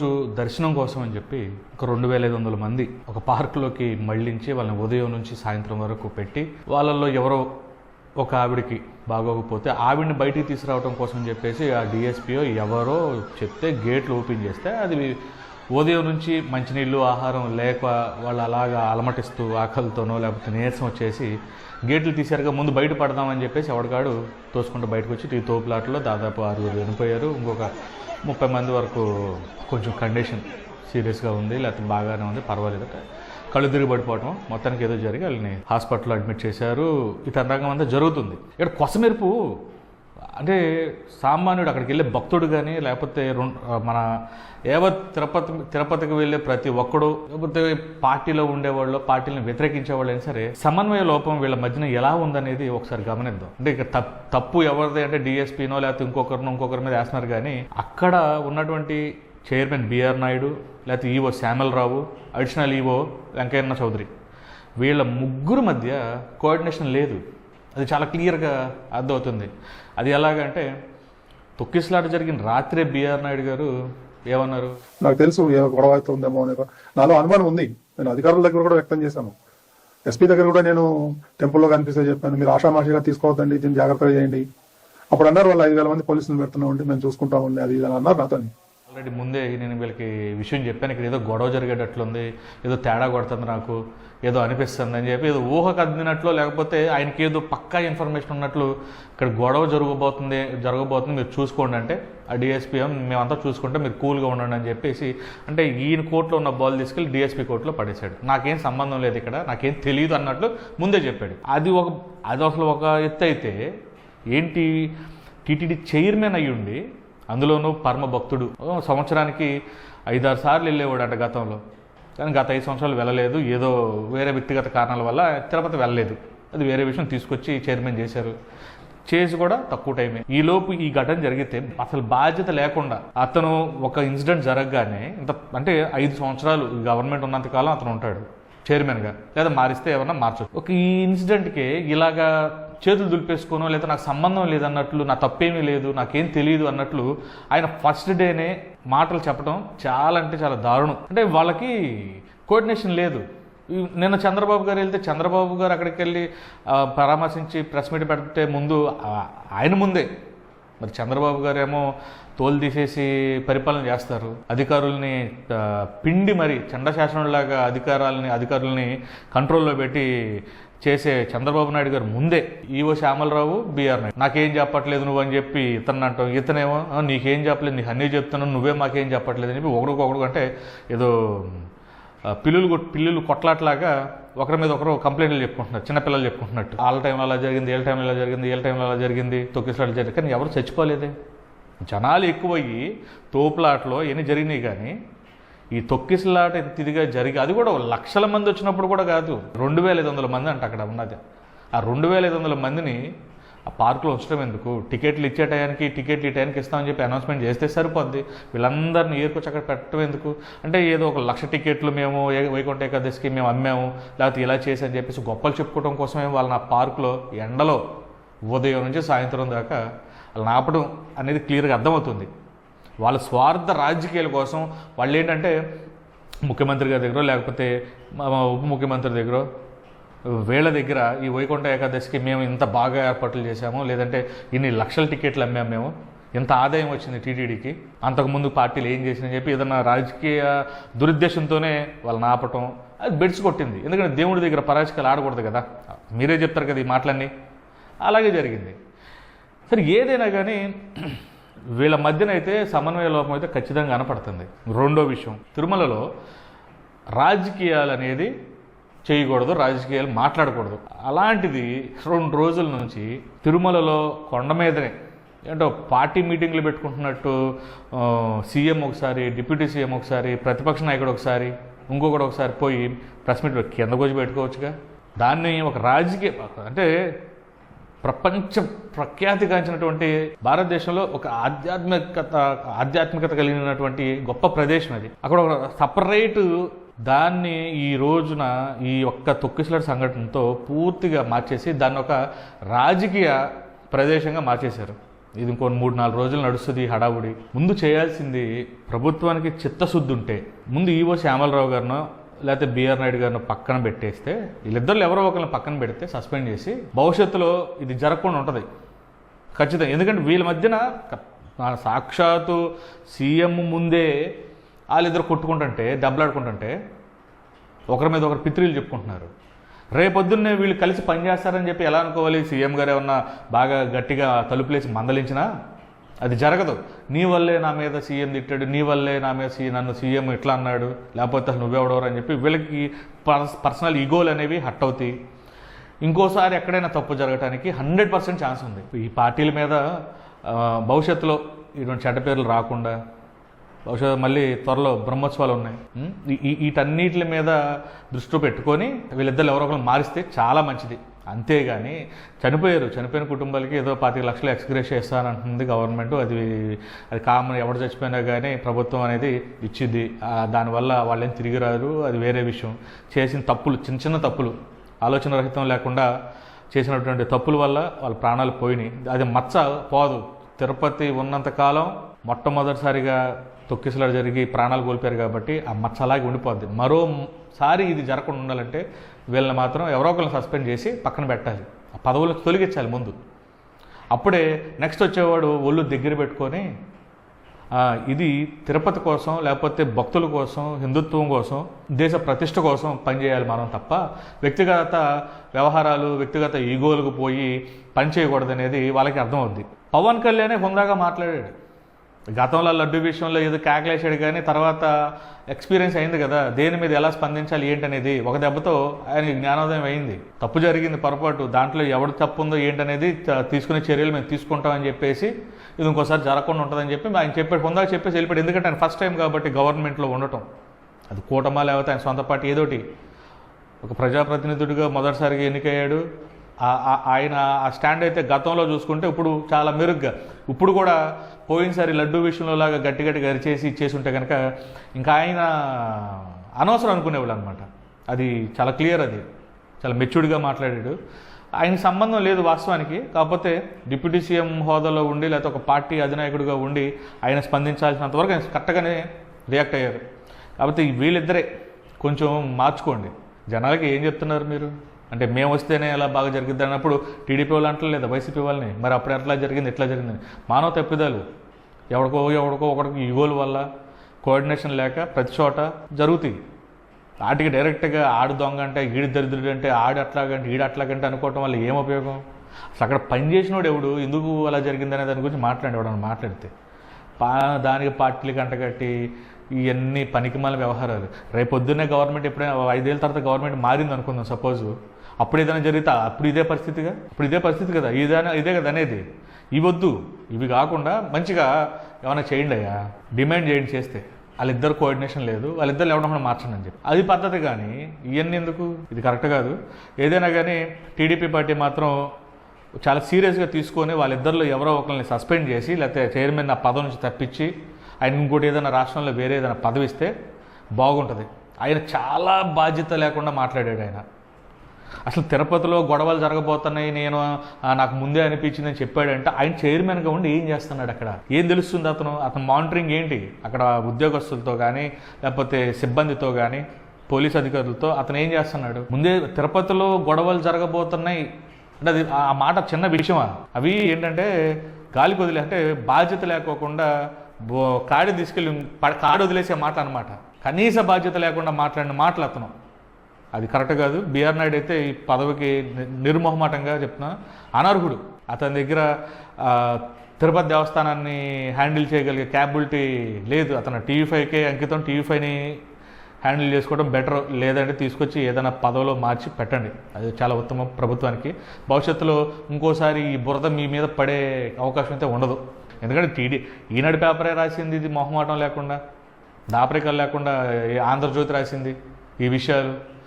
రోజు దర్శనం కోసం అని చెప్పి ఒక రెండు వేల ఐదు వందల మంది ఒక పార్కులోకి మళ్ళించి వాళ్ళని ఉదయం నుంచి సాయంత్రం వరకు పెట్టి వాళ్ళల్లో ఎవరో ఒక ఆవిడకి బాగోకపోతే ఆవిడని బయటికి తీసుకురావడం కోసం చెప్పేసి ఆ డిఎస్పీఓ ఎవరో చెప్తే గేట్లు ఓపెన్ చేస్తే అది ఉదయం నుంచి మంచినీళ్ళు ఆహారం లేక వాళ్ళు అలాగా అలమటిస్తూ ఆకలితోనో లేకపోతే నీరసం వచ్చేసి గేట్లు తీసారుగా ముందు బయట పడదామని చెప్పేసి ఎవడగాడు తోసుకుంటూ బయటకు వచ్చి ఈ తోపులాటలో దాదాపు ఆరుగురు చనిపోయారు. ఇంకొక ముప్పై మంది వరకు కొంచెం కండిషన్ సీరియస్గా ఉంది లేకపోతే బాగానే ఉంది పర్వాలేదు. కళ్ళు తిరిగి పడిపోవటం మొత్తానికి ఏదో జరిగి వాళ్ళని హాస్పిటల్లో అడ్మిట్ చేశారు. ఇతర తరంగం అంతా జరుగుతుంది. ఇక్కడ కొసమెరుపు అంటే సామాన్యుడు అక్కడికి వెళ్ళే భక్తుడు కానీ లేకపోతే మన ఏవో తిరుపతి తిరుపతికి వెళ్ళే ప్రతి ఒక్కడు లేకపోతే పార్టీలో ఉండేవాళ్ళు పార్టీని వ్యతిరేకించే వాళ్ళు అయినా సరే సమన్వయ లోపం వీళ్ళ మధ్యన ఎలా ఉందనేది ఒకసారి గమనిద్దాం. అంటే ఇక తప్- తప్పు ఎవరిది అంటే డిఎస్పీనో లేకపోతే ఇంకొకరినో ఇంకొకరి మీద వేస్తున్నారు కానీ అక్కడ ఉన్నటువంటి చైర్మన్ బిఆర్ నాయుడు లేకపోతే EO Shyamal Rao additional EO వెంకయ్యన్న Chowdary వీళ్ళ ముగ్గురు మధ్య కోఆర్డినేషన్ లేదు. అది చాలా క్లియర్గా అర్థమవుతుంది. అది ఎలాగంటే తొక్కిసలాట జరిగిన రాత్రే బిఆర్ నాయుడు గారు ఏమన్నారు? నాకు తెలుసు గొడవ అవుతుందేమో అని నాలో అనుమానం ఉంది. నేను అధికారుల దగ్గర కూడా వ్యక్తం చేశాను. ఎస్పీ దగ్గర కూడా నేను టెంపుల్లో కనిపిస్తే చెప్పాను మీరు ఆషామాషిగా తీసుకోవద్దండి దీన్ని జాగ్రత్తగా చేయండి. అప్పుడు అన్నారు వాళ్ళు ఐదు వేల మంది పోలీసులు పెడుతున్నామండి మేము చూసుకుంటామండి అది ఇది అన్నారు నాతోని. ఆల్రెడీ ముందే నేను వీళ్ళకి విషయం చెప్పాను. ఇక్కడ ఏదో గొడవ జరిగేటట్లుంది ఏదో తేడా కొడుతుంది నాకు ఏదో అనిపిస్తుంది అని చెప్పి ఏదో ఊహకు అందినట్లు లేకపోతే ఆయనకి ఏదో పక్కా ఇన్ఫర్మేషన్ ఉన్నట్లు ఇక్కడ గొడవ జరగబోతుంది జరగబోతుంది. మీరు చూసుకోండి అంటే ఆ డిఎస్పీఎం మేమంతా చూసుకుంటే మీరు కూల్గా ఉండండి అని చెప్పేసి అంటే ఈయన కోర్టులో ఉన్న బాల్ తీసుకెళ్ళి డిఎస్పీ కోర్టులో పడేశాడు. నాకేం సంబంధం లేదు ఇక్కడ నాకేం తెలియదు అన్నట్లు ముందే చెప్పాడు. అది ఒక అది అసలు ఒక ఎత్తు అయితే ఏంటి టీటీడీ చైర్మన్ అయ్యుండి అందులోనూ పరమ భక్తుడు సంవత్సరానికి ఐదారు సార్లు వెళ్ళేవాడు అంట గతంలో. కానీ గత ఐదు సంవత్సరాలు వెళ్ళలేదు. ఏదో వేరే వ్యక్తిగత కారణాల వల్ల తిరుపతి వెళ్ళలేదు. అది వేరే విషయం తీసుకొచ్చి చైర్మన్ చేశారు. చేసి కూడా తక్కువ టైమే. ఈ లోపు ఈ ఘటన జరిగితే అసలు బాధ్యత లేకుండా అతను ఒక ఇన్సిడెంట్ జరగగానే ఇంత అంటే ఐదు సంవత్సరాలు గవర్నమెంట్ ఉన్నంత కాలం అతను ఉంటాడు. చైర్మన్గా లేదా మారిస్తే ఏమన్నా మార్చొచ్చు. ఒక ఈ ఇన్సిడెంట్కి ఇలాగా చేతులు దులిపేసుకోనో లేదా నాకు సంబంధం లేదన్నట్లు నా తప్పేమీ లేదు నాకేం తెలియదు అన్నట్లు ఆయన ఫస్ట్ డేనే మాటలు చెప్పడం చాలా అంటే చాలా దారుణం. అంటే వాళ్ళకి కోఆర్డినేషన్ లేదు. నిన్న చంద్రబాబు గారు వెళ్తే చంద్రబాబు గారు అక్కడికి వెళ్ళి పరామర్శించి ప్రెస్ మీట్ పెడితే ముందు ఆయన ముందే మరి చంద్రబాబు గారు ఏమో తోలు తీసేసి పరిపాలన చేస్తారు. అధికారుల్ని పిండి మరి చండశాసనంలాగా అధికారాలని అధికారుల్ని కంట్రోల్లో పెట్టి చేసే చంద్రబాబు నాయుడు గారు ముందే ఈవో శ్యామలరావు బీఆర్ నాయుడు. నాకేం చెప్పట్లేదు నువ్వు అని చెప్పి ఇతను అంటావు. ఇతనేమో నీకేం చెప్పలేదు నీకు అన్నీ చెప్తున్నావు నువ్వే మాకేం చెప్పట్లేదు అని చెప్పి ఒకడికొకడు అంటే ఏదో పిల్లులు పిల్లులు కొట్లాట్లాగా ఒకరి మీద ఒకరు కంప్లైంట్లు చెప్పుకుంటున్నారు. చిన్నపిల్లలు చెప్పుకుంటున్నట్టు. వాళ్ళ టైంలో అలా జరిగింది ఏళ్ళ టైంలో ఇలా జరిగింది ఏళ్ళ టైంలో అలా జరిగింది తొక్కిసలాట్లు జరిగింది. కానీ ఎవరు చచ్చిపోలేదే. జనాలు ఎక్కువయ్యి తోపులాటలో ఎన్ని జరిగినాయి కానీ ఈ తొక్కిసలాట ఎంత ఇదిగా జరిగి అది కూడా లక్షల మంది వచ్చినప్పుడు కూడా కాదు. రెండు వేల ఐదు వందల మంది అంట అక్కడ ఉన్నది. ఆ రెండు వేల ఐదు వందల మందిని ఆ పార్కులో వచ్చడం ఎందుకు? టికెట్లు ఇచ్చే టయానికి టికెట్లు ఈ టయానికి ఇస్తామని చెప్పి అనౌన్స్మెంట్ చేస్తే సరిపోద్ది. వీళ్ళందరినీ ఏరుకొచ్చి అక్కడ పెట్టడం ఎందుకు? అంటే ఏదో ఒక లక్ష టికెట్లు మేము వైకుంఠ ఏకాదశికి మేము అమ్మాము లేకపోతే ఇలా చేసి చెప్పేసి గొప్పలు చెప్పుకోవడం కోసమే వాళ్ళని ఆ పార్కులో ఎండలో ఉదయం నుంచి సాయంత్రం దాకా వాళ్ళని ఆపడం అనేది క్లియర్గా అర్థమవుతుంది. వాళ్ళ స్వార్థ రాజకీయాల కోసం వాళ్ళు ఏంటంటే ముఖ్యమంత్రి గారి దగ్గర లేకపోతే మా ఉప ముఖ్యమంత్రి దగ్గర వీళ్ళ దగ్గర ఈ వైకుంఠ ఏకాదశికి మేము ఇంత బాగా ఏర్పాట్లు చేశాము. లేదంటే ఇన్ని లక్షల టికెట్లు అమ్మాము మేము. ఇంత ఆదాయం వచ్చింది టీటీడీకి. అంతకుముందు పార్టీలు ఏం చేసినాయని చెప్పి ఏదన్నా రాజకీయ దురుద్దేశంతోనే వాళ్ళని ఆపటం అది బెడ్స్ కొట్టింది. ఎందుకంటే దేవుడి దగ్గర పరాజకాలు ఆడకూడదు కదా. మీరే చెప్తారు కదా ఈ మాటలన్నీ. అలాగే జరిగింది. సరే ఏదైనా కానీ వీళ్ళ మధ్యన అయితే సమన్వయ లోపం అయితే ఖచ్చితంగా కనపడుతుంది. రెండో విషయం తిరుమలలో రాజకీయాలు అనేది చేయకూడదు రాజకీయాలు మాట్లాడకూడదు. అలాంటిది రెండు రోజుల నుంచి తిరుమలలో కొండ మీదనే ఏంటో పార్టీ మీటింగ్లు పెట్టుకుంటున్నట్టు సీఎం ఒకసారి డిప్యూటీ సీఎం ఒకసారి ప్రతిపక్ష నాయకుడు ఒకసారి ఇంకొకటి ఒకసారి పోయి ప్రెస్ మీట్ కింద కూర్చి పెట్టుకోవచ్చుగా? దాన్ని ఒక రాజకీయ అంటే ప్రపంచ ప్రఖ్యాతిగాంచినటువంటి భారతదేశంలో ఒక ఆధ్యాత్మికత ఆధ్యాత్మికత కలిగినటువంటి గొప్ప ప్రదేశం అది. అక్కడ ఒక సపరేటు దాన్ని ఈ రోజున ఈ ఒక్క తొక్కిసలాట సంఘటనతో పూర్తిగా మార్చేసి దాన్ని ఒక రాజకీయ ప్రదేశంగా మార్చేశారు. ఇది ఇంకో మూడు నాలుగు రోజులు నడుస్తుంది హడావుడి. ముందు చేయాల్సింది ప్రభుత్వానికి చిత్తశుద్ధి ఉంటే ముందు ఈవో శ్యామలరావు గారినో లేకపోతే బిఆర్ నాయుడు గారిని పక్కన పెట్టేస్తే వీళ్ళిద్దరు ఎవరో ఒకరిని పక్కన పెడితే సస్పెండ్ చేసి భవిష్యత్తులో ఇది జరగకుండా ఉంటుంది. ఖచ్చితంగా. ఎందుకంటే వీళ్ళ మధ్యన సాక్షాత్తు సీఎం ముందే వాళ్ళిద్దరు కొట్టుకుంటుంటే దెబ్బలాడుకుంటుంటే ఒకరి మీద ఒకరు పిత్రులు చెప్పుకుంటున్నారు. రేపొద్దున్నే వీళ్ళు కలిసి పనిచేస్తారని చెప్పి ఎలా అనుకోవాలి? సీఎం గారు ఏమన్నా బాగా గట్టిగా తలుపులేసి మందలించినా అది జరగదు. నీ వల్లే నా మీద సీఎం తిట్టాడు నీ వల్లే నా మీద సీ నన్ను సీఎం ఇట్లా అన్నాడు? లేకపోతే అసలు నువ్వెవడవరు అని చెప్పి వీళ్ళకి పర్సనల్ ఈగోలు అనేవి హట్ అవుతాయి. ఇంకోసారి ఎక్కడైనా తప్పు జరగడానికి హండ్రెడ్ పర్సెంట్ ఛాన్స్ ఉంది. ఈ పార్టీల మీద భవిష్యత్తులో ఇటువంటి చెడ్డ పేర్లు రాకుండా బహుశా మళ్ళీ త్వరలో బ్రహ్మోత్సవాలు ఉన్నాయి. వీటన్నిటి మీద దృష్టి పెట్టుకొని వీళ్ళిద్దరు ఎవరో ఒకరు మారిస్తే చాలా మంచిది. అంతేగాని చనిపోయారు. చనిపోయిన కుటుంబాలకి ఏదో పాతిక లక్షలు ఎక్స్గ్రేస్ చేస్తానంటుంది గవర్నమెంట్. అది అది కామన్ ఎవడు చచ్చిపోయినా కానీ ప్రభుత్వం అనేది ఇచ్చింది దానివల్ల వాళ్ళేం తిరిగి రారు. అది వేరే విషయం. చేసిన తప్పులు చిన్న చిన్న తప్పులు ఆలోచన రహితం లేకుండా చేసినటువంటి తప్పుల వల్ల వాళ్ళ ప్రాణాలు పోయినాయి. అది మచ్చ పోదు. తిరుపతి ఉన్నంతకాలం మొట్టమొదటిసారిగా తొక్కిసలాడు జరిగి ప్రాణాలు కోల్పోయారు కాబట్టి ఆ మచ్చ అలాగే ఉండిపోద్ది. మరోసారి ఇది జరగకుండా ఉండాలంటే వీళ్ళని మాత్రం ఎవరో ఒకరిని సస్పెండ్ చేసి పక్కన పెట్టాలి. ఆ పదవులకు తొలగించాలి ముందు. అప్పుడే నెక్స్ట్ వచ్చేవాడు ఒళ్ళు దగ్గర పెట్టుకొని ఇది తిరుపతి కోసం లేకపోతే భక్తుల కోసం హిందుత్వం కోసం దేశ ప్రతిష్ట కోసం పనిచేయాలి మనం తప్ప వ్యక్తిగత వ్యవహారాలు వ్యక్తిగత ఈగోలకు పోయి పని చేయకూడదనేది వాళ్ళకి అర్థమవుద్ది. పవన్ కళ్యాణే హుందాగా మాట్లాడాడు. గతంలో లడ్డు విషయంలో ఏదో కేకలేసాడు కానీ తర్వాత ఎక్స్పీరియన్స్ అయింది కదా. దేని మీద ఎలా స్పందించాలి ఏంటనేది. ఒక దెబ్బతో ఆయన జ్ఞానోదయం అయింది. తప్పు జరిగింది పొరపాటు. దాంట్లో ఎవడు తప్పు ఉందో ఏంటనేది తీసుకునే చర్యలు మేము తీసుకుంటామని చెప్పేసి ఇది ఇంకోసారి జరగకుండా ఉంటుందని చెప్పి ఆయన చెప్పాడు. పొందాక చెప్పేసి వెళ్ళిపోయాడు. ఎందుకంటే ఆయన ఫస్ట్ టైం కాబట్టి గవర్నమెంట్లో ఉండటం. అది కూటమా లేకపోతే ఆయన సొంత పార్టీ ఏదోటి. ఒక ప్రజాప్రతినిధుడిగా మొదటిసారిగా ఎన్నికయ్యాడు. ఆయన ఆ స్టాండ్ అయితే గతంలో చూసుకుంటే ఇప్పుడు చాలా మెరుగ్గా. ఇప్పుడు కూడా పోయినసారి లడ్డూ విషయంలో లాగా గట్టి గట్టిగా అరిచేసి ఇచ్చేసి ఉంటే కనుక ఇంకా ఆయన అనవసరం అనుకునేవాళ్ళు అనమాట అది చాలా క్లియర్ అది. చాలా మెచ్యూర్డ్గా మాట్లాడాడు. ఆయన సంబంధం లేదు వాస్తవానికి. కాకపోతే డిప్యూటీ సీఎం హోదాలో ఉండి లేకపోతే ఒక పార్టీ అధినాయకుడిగా ఉండి ఆయన స్పందించాల్సినంత వరకు ఆయన కరెక్ట్గానే రియాక్ట్ అయ్యారు. కాబట్టి వీళ్ళిద్దరే కొంచెం మార్చుకోండి. జనాలకి ఏం చెప్తున్నారు మీరు? అంటే మేము వస్తేనే ఎలా బాగా జరిగిద్ది అన్నప్పుడు టీడీపీ వాళ్ళు అంటలేదు వైసీపీ వాళ్ళని? మరి అప్పుడు ఎట్లా జరిగింది ఎట్లా జరిగింది. మానవ తప్పిదాలు. ఎవడికో ఎవడికో ఒకడికి ఈగోల వల్ల కోఆర్డినేషన్ లేక ప్రతి చోట జరుగుతాయి. వాటికి డైరెక్ట్గా ఆడు దొంగ అంటే ఈడు దరిద్రుడు అంటే ఆడు అట్లాగంటే ఈడు అట్లాగంటే అనుకోవటం వల్ల ఏం ఉపయోగం? అసలు అక్కడ పనిచేసినోడు ఎవడు? ఎందుకు అలా జరిగిందనే దాని గురించి మాట్లాడేవాడు అని మాట్లాడితే. పా దానికి పార్టీలు కంటగట్టి ఇవన్నీ పనికిమాల వ్యవహారాలు రేపొద్దునే గవర్నమెంట్ ఎప్పుడైనా ఐదేళ్ళ తర్వాత గవర్నమెంట్ మారింది అనుకుందాం సపోజ్. అప్పుడు ఏదైనా జరిగితే అప్పుడు ఇదే పరిస్థితిగా? ఇప్పుడు ఇదే పరిస్థితి కదా. ఇదే ఇదే కదా అనేది. ఇవి వద్దు ఇవి కాకుండా మంచిగా ఏమైనా చేయండి అయ్యా. డిమాండ్ చేయండి చేస్తే. వాళ్ళిద్దరు కోఆర్డినేషన్ లేదు. వాళ్ళిద్దరు ఎవడన్నా మార్చండి అని చెప్పి. అది పద్ధతి కానీ ఇవన్నీ ఎందుకు? ఇది కరెక్ట్ కాదు. ఏదైనా కానీ టీడీపీ పార్టీ మాత్రం చాలా సీరియస్గా తీసుకొని వాళ్ళిద్దరిలో ఎవరో ఒకరిని సస్పెండ్ చేసి లేకపోతే చైర్మన్ ఆ పదవి నుంచి తప్పించి ఆయన ఇంకోటి ఏదైనా రాష్ట్రంలో వేరే ఏదైనా పదవి ఇస్తే బాగుంటుంది. ఆయన చాలా బాధ్యత లేకుండా మాట్లాడాడు ఆయన. అసలు తిరుపతిలో గొడవలు జరగబోతున్నాయి నేను నాకు ముందే అనిపించిందని చెప్పాడంటే ఆయన చైర్మన్గా ఉండి ఏం చేస్తున్నాడు అక్కడ? ఏం తెలుస్తుంది అతను? అతను మానిటరింగ్ ఏంటి? అక్కడ ఉద్యోగస్తులతో కానీ లేకపోతే సిబ్బందితో కానీ పోలీస్ అధికారులతో అతను ఏం చేస్తున్నాడు? ముందే తిరుపతిలో గొడవలు జరగబోతున్నాయి. అంటే అది ఆ మాట చిన్న విషయమా? అవి ఏంటంటే గాలి కొదిలి అంటే బాధ్యత లేకోకుండా బో- కాడి తీసుకెళ్ళి ప- కాడి వదిలేసే మాట అనమాట కనీస బాధ్యత లేకుండా మాట్లాడిన మాటలు అతను. అది కరెక్ట్ కాదు. బీఆర్ నాయుడు అయితే ఈ పదవికి నిర్మోహమాటంగా చెప్తున్నా. అనర్హుడు. అతని దగ్గర తిరుపతి దేవస్థానాన్ని హ్యాండిల్ చేయగలిగే క్యాపబిలిటీ లేదు. అతను టీవీ ఫైవ్కే అంకితం. టీవీ ఫైవ్ని హ్యాండిల్ చేసుకోవడం బెటర్ లేదంటే తీసుకొచ్చి ఏదైనా పదవిలో మార్చి పెట్టండి. అది చాలా ఉత్తమం ప్రభుత్వానికి. భవిష్యత్తులో ఇంకోసారి ఈ బురద మీ మీద పడే అవకాశం అయితే ఉండదు. ఎందుకంటే టీడీ ఈనాడు పేపరే రాసింది ఇది మొహమాటం లేకుండా దాపరికలు లేకుండా ఈ ఆంధ్రజ్యోతి రాసింది ఈ విషయాలు.